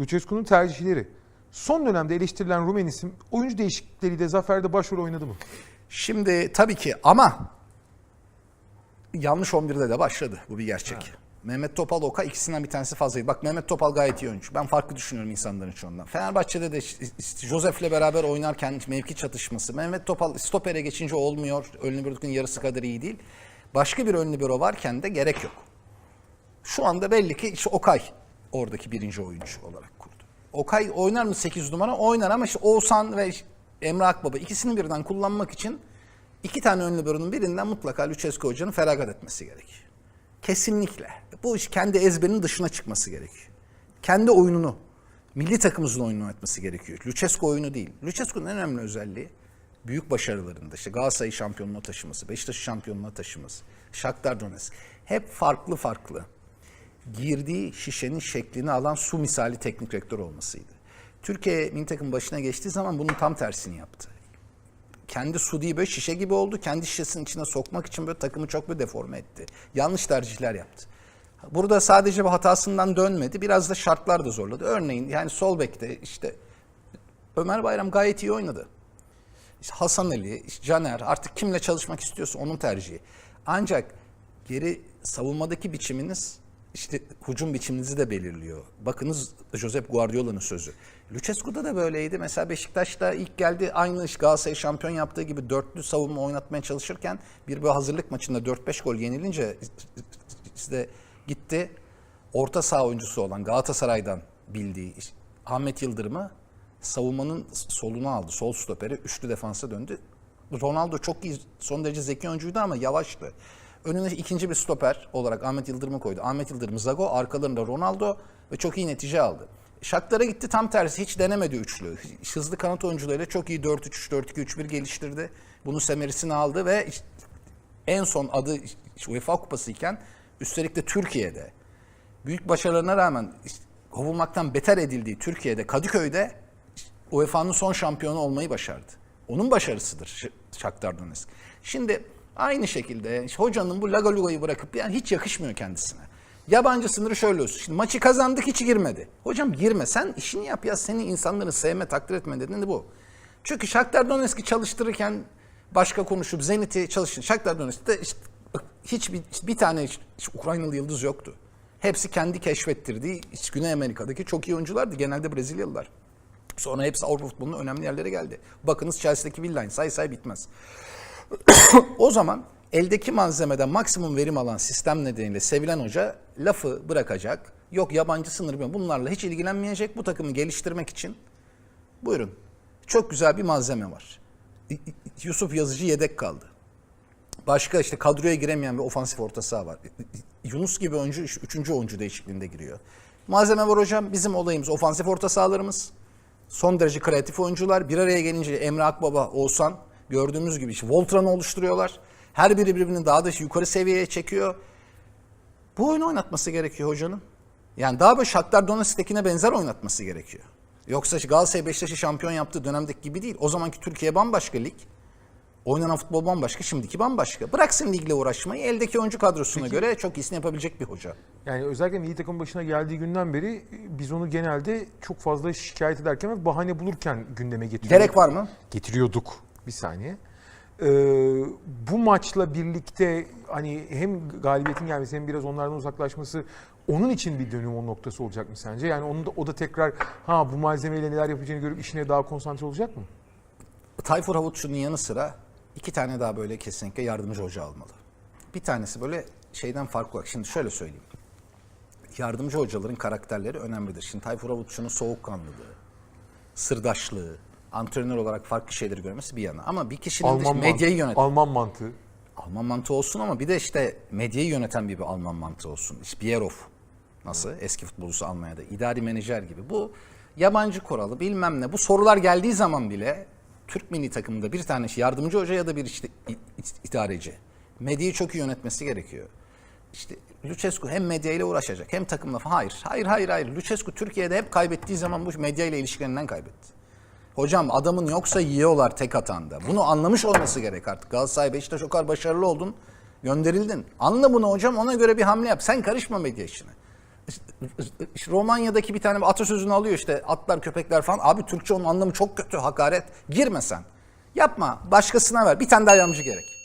Lucescu'nun tercihleri. Son dönemde eleştirilen Rumen isim oyuncu değişiklikleriyle zaferde başrol oynadı mı? Şimdi tabii ki ama yanlış 11'de de başladı. Bu bir gerçek. Mehmet Topal Oka ikisinden bir tanesi fazlaydı. Bak Mehmet Topal gayet iyi oyuncu. Ben farklı düşünüyorum insanların çoğundan. Fenerbahçe'de de Josef'le beraber oynarken mevki çatışması. Mehmet Topal stopere geçince olmuyor. Ön libero'nun yarısı kadar iyi değil. Başka bir ön libero varken de gerek yok. Şu anda belli ki işte Okay oradaki birinci oyuncu olarak kurdu. Okay oynar mı 8 numara? Oynar ama işte Oğuzhan ve Emre Akbaba ikisini birden kullanmak için iki tane ön libero'nun birinden mutlaka Lucescu Hoca'nın feragat etmesi gerekiyor. Kesinlikle. Bu iş kendi ezberinin dışına çıkması gerekiyor. Kendi oyununu, milli takımımızın oyununu etmesi gerekiyor. Lucescu oyunu değil. Lucescu'nun en önemli özelliği büyük başarılarında işte Galatasaray şampiyonluğuna taşıması, Beşiktaş'ı şampiyonluğuna taşıması, Shakhtar Donetsk hep farklı farklı girdiği şişenin şeklini alan su misali teknik direktör olmasıydı. Türkiye milli takım başına geçtiği zaman bunun tam tersini yaptı. Kendi su değil böyle şişe gibi oldu. Kendi şişesinin içine sokmak için böyle takımı çok bir deforme etti. Yanlış tercihler yaptı. Burada sadece bu hatasından dönmedi. Biraz da şartlar da zorladı. Örneğin yani sol bekte işte Ömer Bayram gayet iyi oynadı. İşte Hasan Ali, Caner artık kimle çalışmak istiyorsa onun tercihi. Ancak geri savunmadaki biçiminiz işte hücum biçiminizi de belirliyor. Bakınız Josep Guardiola'nın sözü. Lucescu'da da böyleydi. Mesela Beşiktaş'ta ilk geldi aynı iş Galatasaray şampiyon yaptığı gibi dörtlü savunma oynatmaya çalışırken bir böyle hazırlık maçında 4-5 gol yenilince işte gitti orta saha oyuncusu olan Galatasaray'dan bildiği Ahmet Yıldırım'ı savunmanın soluna aldı. Sol stoperi üçlü defansa döndü. Ronaldo çok iyi, son derece zeki oyuncuydu ama yavaştı. Önüne ikinci bir stoper olarak Ahmet Yıldırım'ı koydu. Ahmet Yıldırım, Zago, arkalarında Ronaldo ve çok iyi netice aldı. Shakhtar'a gitti tam tersi hiç denemedi üçlü. Hızlı kanat oyuncularıyla çok iyi 4-3-3, 4-2-3-1 geliştirdi. Bunun semerisini aldı ve en son adı UEFA Kupası iken üstelik de Türkiye'de büyük başarılarına rağmen kovulmaktan beter edildiği Türkiye'de Kadıköy'de UEFA'nın son şampiyonu olmayı başardı. Onun başarısıdır Shakhtar Donetsk. Şimdi aynı şekilde işte hocanın bu Lagaluga'yı bırakıp yani hiç yakışmıyor kendisine. Yabancı sınırı şöyle olsun. Şimdi maçı kazandık hiç girmedi. Hocam girme sen işini yap ya seni insanların sevme takdir etme dediğin de bu. Çünkü Shakhtar Donetsk'i çalıştırırken başka konuşup Zenit'i çalıştır. Shakhtar Donetsk'te işte hiçbir bir tane işte Ukraynalı yıldız yoktu. Hepsi kendi keşfettirdiği işte Güney Amerika'daki çok iyi oyunculardı. Genelde Brezilyalılar. Sonra hepsi Avrupa futbolunun önemli yerlere geldi. Bakınız Chelsea'deki Villain say say bitmez. o zaman eldeki malzemeden maksimum verim alan sistem nedeniyle sevilen hoca lafı bırakacak. Yok yabancı sınır bilmem bunlarla hiç ilgilenmeyecek. Bu takımı geliştirmek için buyurun. Çok güzel bir malzeme var. Yusuf Yazıcı yedek kaldı. Başka işte kadroya giremeyen bir ofansif orta saha var. Yunus gibi oyuncu üç- üçüncü oyuncu değişikliğinde giriyor. Malzeme var hocam. Bizim olayımız ofansif orta sahalarımız. Son derece kreatif oyuncular. Bir araya gelince Emre Akbaba, Oğuzhan gördüğümüz gibi işte Voltran'ı oluşturuyorlar. Her biri birbirini daha da yukarı seviyeye çekiyor. Bu oyunu oynatması gerekiyor hocanın. Yani daha böyle Shakhtar Donetsk'tekine benzer oynatması gerekiyor. Yoksa Galatasaray Beşiktaş'ı şampiyon yaptığı dönemdeki gibi değil. O zamanki Türkiye bambaşka lig. Oynanan futbol bambaşka, şimdiki bambaşka. Bıraksın ligle uğraşmayı. Eldeki oyuncu kadrosuna göre çok iyisini yapabilecek bir hoca. Yani özellikle milli takım başına geldiği günden beri biz onu genelde çok fazla şikayet ederken ve bahane bulurken gündeme getiriyorduk. Gerek var mı? Getiriyorduk. Bir saniye. Ee, bu maçla birlikte hani hem galibiyetin gelmesi hem biraz onlardan uzaklaşması onun için bir dönüm noktası olacak mı sence? Yani onun da, o da tekrar ha bu malzemeyle neler yapacağını görüp işine daha konsantre olacak mı? Tayfur Havutçu'nun yanı sıra iki tane daha böyle kesinlikle yardımcı hoca almalı. Bir tanesi böyle şeyden farklı olarak. Şimdi şöyle söyleyeyim. Yardımcı hocaların karakterleri önemlidir. Şimdi Tayfur Havutçu'nun soğukkanlılığı, sırdaşlığı, antrenör olarak farklı şeyleri görmesi bir yana. Ama bir kişinin Alman medyayı yöneten, Alman mantığı. Alman mantığı olsun ama bir de işte medyayı yöneten bir, bir Alman mantığı olsun. İşte Bierhoff nasıl? Eski futbolcusu Almanya'da. idari menajer gibi. Bu yabancı kuralı bilmem ne. Bu sorular geldiği zaman bile Türk milli takımında bir tane şey, yardımcı hoca ya da bir işte idareci. Medyayı çok iyi yönetmesi gerekiyor. İşte Lucescu hem medyayla uğraşacak hem takımla. Hayır, hayır, hayır, hayır. Lucescu Türkiye'de hep kaybettiği zaman bu medyayla ilişkilerinden kaybetti. Hocam adamın yoksa yiyorlar tek atanda. Bunu anlamış olması gerek artık. Galatasaray Beşiktaş o kadar başarılı oldun. Gönderildin. Anla bunu hocam ona göre bir hamle yap. Sen karışma medya işine. İşte Romanya'daki bir tane atasözünü alıyor işte atlar köpekler falan. Abi Türkçe onun anlamı çok kötü hakaret. Girme sen. Yapma başkasına ver. Bir tane daha yardımcı gerek.